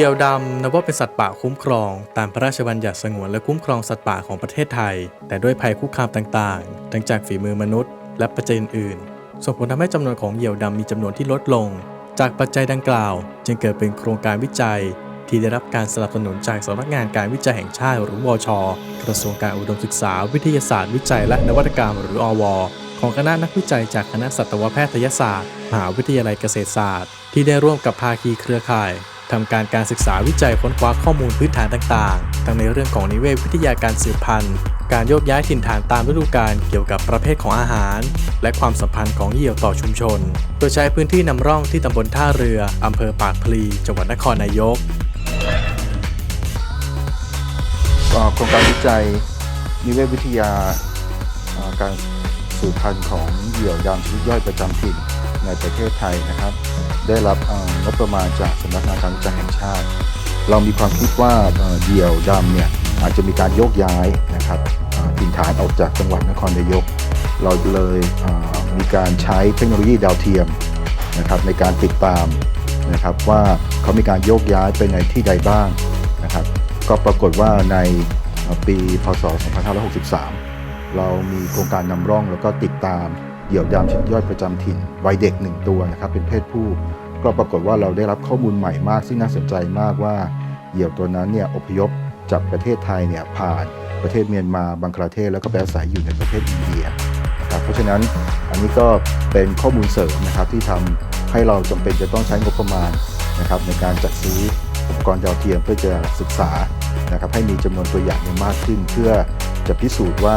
เหยี่ยวดำนับว่าเป็นสัตว์ป่าคุ้มครอง ตามพระราชบัญญัติสงวนและคุ้มครองสัตว์ป่าของประเทศไทย แต่ด้วยภัยคุกคามต่างๆ ทั้งจากฝีมือมนุษย์ และปัจจัยอื่นๆส่งผลทำให้จำนวนของเหยี่ยวดำมีจำนวนที่ลดลง จากปัจจัยดังกล่าว จึงเกิดเป็นโครงการวิจัย ที่ได้รับการสนับสนุนจากสำนักงานการวิจัยแห่งชาติหรือวช กระทรวงการอุดมศึกษา วิทยาศาสตร์วิจัย และนวัตกรรมหรืออว ของคณะนักวิจัยจากคณะสัตวแพทยศาสตร์ มหาวิทยาลัยเกษตรศาสตร์ ที่ได้ร่วมกับภาคีเครือข่าย ทำการการศึกษาวิจัยค้นคว้าข้อมูลพื้นฐานต่างๆ ทั้งในเรื่องของนิเวศวิทยาการสืบพันธุ์ การโยกย้ายถิ่นฐานตามฤดูกาลเกี่ยวกับประเภทของอาหาร และความสัมพันธ์ของเหยี่ยวต่อชุมชน โดยใช้พื้นที่นำร่องที่ตำบลท่าเรืออำเภอปากพลี จังหวัดนครนายกโครงการวิจัยนิเวศวิทยาอ่าการสืบพันธุ์ของเหยี่ยวยามชนิดย่อยประจำถิ่นในประเทศไทยนะครับ ได้รับอ่างบประมาณจากสำนักงานการจัยแห่งชาติ เรามีความคิดว่าเอ่อเหยี่ยวดำเนี่ยอาจจะมีการโยกย้ายนะครับถิ่นฐานออกจากจังหวัดนครนายก เราเลยมีการใช้เทคโนโลยีดาวเทียมนะครับในการติดตามนะครับว่าเขามีการโยกย้ายไปในที่ใดบ้างนะครับ ก็ปรากฏว่าในปีพศ 2563 เรามีโครงการนำร่องแล้วก็ติดตาม เหยี่ยวยามชิ้นย่อยประจำถิ่นวัยเด็กหนึ่งตัวนะครับเป็นเพศผู้ ก็ปรากฏว่าเราได้รับข้อมูลใหม่มาก ซึ่งน่าสนใจมากว่าเหยี่ยวตัวนั้นเนี่ยอพยพจากประเทศไทยเนี่ยผ่านประเทศเมียนมาบังคลาเทศแล้วก็ไปอาศัยอยู่ในประเทศอินเดียนะครับเพราะฉะนั้นอันนี้ก็เป็นข้อมูลเสริมนะครับที่ทำให้เราจำเป็นจะต้องใช้งบประมาณนะครับในการจัดซื้ออุปกรณ์ดาวเทียมเพื่อจะศึกษานะครับให้มีจำนวนตัวอย่างมากขึ้นเพื่อ จะพิสูจน์ว่า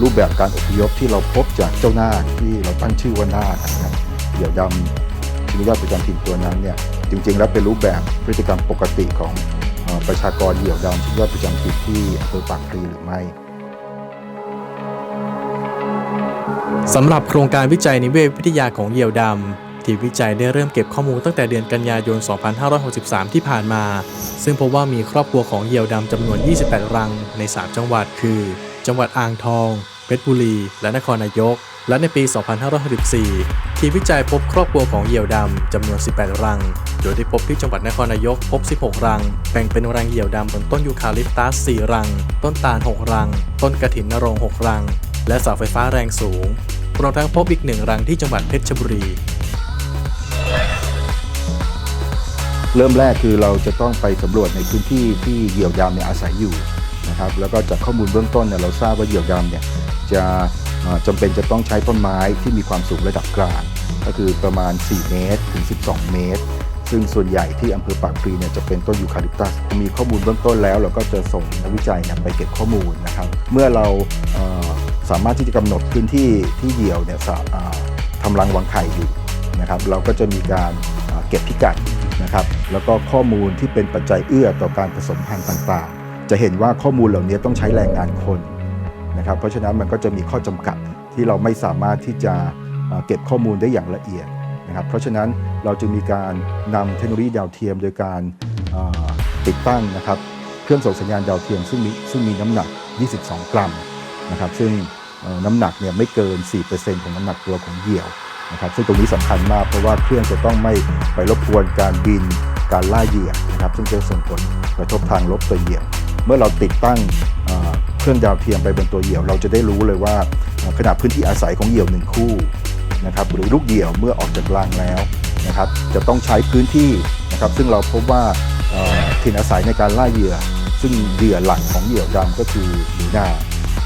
รูปแบบการอพยพที่เราพบจากเจ้านาคที่เราตั้งชื่อว่านาคนะครับเหยี่ยวดำชนิดยอดประจำถิ่นตัวนั้นเนี่ยจริง ๆ แล้วเป็นรูปแบบพฤติกรรมปกติของอประชากรเหยี่ยวดำชนิดยอดประจำถิ่นที่อำเภอปากพลีหรือไม่สำหรับโครงการวิจัยนิเวศวิทยาของเหยี่ยวดำที่วิจัยได้เริ่มเก็บข้อมูลตั้งแต่เดือนกันยายน 2563 ที่ผ่านมา ซึ่งพบว่ามีครอบครัวของเหยี่ยวดำจำนวน 28 รังใน 3 จังหวัดคือ จังหวัดอ่างทอง เพชรบุรี และนครนายก และในปี 2564 ที่วิจัยพบครอบครัวของเหยี่ยวดำจำนวน 18 รัง โดยที่พบที่จังหวัดนครนายกพบ 16 รัง แบ่งเป็นรังเหยี่ยวดำบนต้นยูคาลิปตัส 4 รัง ต้นตาล 6 รัง ต้นกระถินนรง 6 รัง และเสาไฟฟ้าแรงสูงรวมทั้งพบอีกหนึ่งรังที่จังหวัดเพชรบุรีเริ่มแรกคือเราจะต้องไปสำรวจในพื้นที่ที่เหยี่ยวดำเนี่ยอาศัยอยู่ นะครับ แล้วก็จากข้อมูลเบื้องต้นเนี่ยเราทราบว่าเหยี่ยวดำเนี่ยจะจำเป็นจะต้องใช้ต้นไม้ที่มีความสูงระดับกลาง ก็คือประมาณ 4 เมตร ถึง 12 เมตร ซึ่งส่วนใหญ่ที่อำเภอปากพลีเนี่ยจะเป็นต้นยูคาลิปตัส มีข้อมูลเบื้องต้นแล้ว เราก็จะส่งนักวิจัยไปเก็บข้อมูลนะครับ เมื่อเราเสามารถที่จะกำหนดพื้นที่ที่เหยี่ยวเนี่ยสาอ่าทำรังวางไข่อยู่นะครับเราก็จะมีการเก็บพิกัดนะครับ แล้วก็ข้อมูลที่เป็นปัจจัยเอื้อต่อการผสมพันธุ์ต่างๆ จะเห็นว่าข้อมูลเหล่านี้ต้องใช้แรงงานคนนะครับ เพราะฉะนั้นมันก็จะมีข้อจำกัดที่เราไม่สามารถที่จะเก็บข้อมูลได้อย่างละเอียดนะครับ เพราะฉะนั้นเราจะมีการนำเทคโนโลยีดาวเทียม โดยการติดตั้งนะครับ เครื่องส่งสัญญาณดาวเทียมซึ่งมีซึ่งมีน้ำหนัก 22 กรัมนะครับ ซึ่งน้ำหนักเนี่ยไม่เกิน 4%ของน้ำหนักตัวของเหยี่ยวนะครับซึ่งตรงนี้สำคัญมากเพราะว่าเครื่องจะต้องไม่ไปรบกวนการบินการล่าเหยี่ยวนะครับ ซึ่งจะส่งผลกระทบทางลบต่อเหยี่ยว เมื่อเราติดตั้งเครื่องดาวเทียมไปบนตัวเหยี่ยว เราจะได้รู้เลยว่าขนาดพื้นที่อาศัยของเหยี่ยวหนึ่งคู่นะครับหรือลูกเหยี่ยวเมื่อออกจากรังแล้วนะครับจะต้องใช้พื้นที่นะครับซึ่งเราพบว่าถิ่นอาศัยในการล่าเหยื่อ ซึ่งเหยื่อหลักของเหยี่ยวดำก็คือหนูนา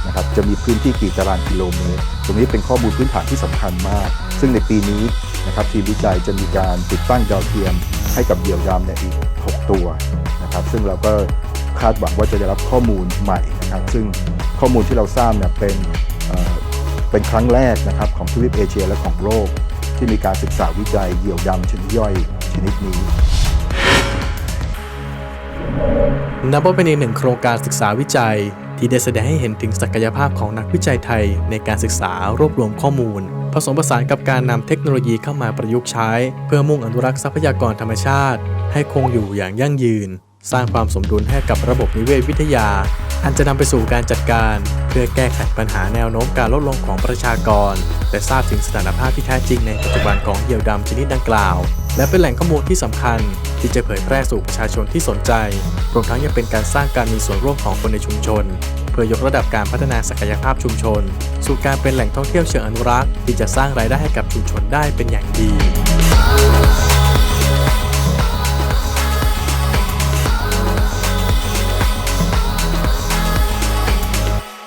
นะครับจะมีพื้นที่กี่ตารางกิโลเมตร ตรงนี้เป็นข้อมูลพื้นฐานที่สำคัญมาก ซึ่งในปีนี้นะครับทีมวิจัยจะมีการติดตั้งดาวเทียมให้กับเหยี่ยวดำเนี่ยอีก 6 ตัวนะครับซึ่งเราก็าดหวังว่าจะได้รับข้อมูลใหม่นะครับ ซึ่งข้อมูลที่เราทราบเนี่ยเป็นเป็นครั้งแรกนะครับของทวีปเอเชียและของโลกที่มีการศึกษาวิจัยเหยี่ยวดำชนิดย่อยชนิดนี้นับว่าเป็นอีกหนึ่งโครงการศึกษาวิจัย ที่ได้แสดงให้เห็นถึงศักยภาพของนักวิจัยไทย ในการศึกษารวบรวมข้อมูล ผสมผสานกับการนำเทคโนโลยีเข้ามาประยุกต์ใช้ เพื่อมุ่งอนุรักษ์ทรัพยากรธรรมชาติ ให้คงอยู่อย่างยั่งยืน สร้างความสมดุลให้กับระบบนิเวศวิทยา อันจะนำไปสู่การจัดการ เพื่อแก้ไขปัญหาแนวโน้มการลดลงของประชากร และทราบถึงสถานภาพที่แท้จริงในปัจจุบันของเหยี่ยวดำชนิดดังกล่าว และเป็นแหล่งข้อมูลที่สำคัญ ที่จะเผยแพร่สู่ประชาชนที่สนใจ รวมทั้งยังเป็นการสร้างการมีส่วนร่วมของคนในชุมชน เพื่อยกระดับการพัฒนาศักยภาพชุมชน สู่การเป็นแหล่งท่องเที่ยวเชิงอนุรักษ์ ที่จะสร้างรายได้ให้กับชุมชนได้เป็นอย่างดี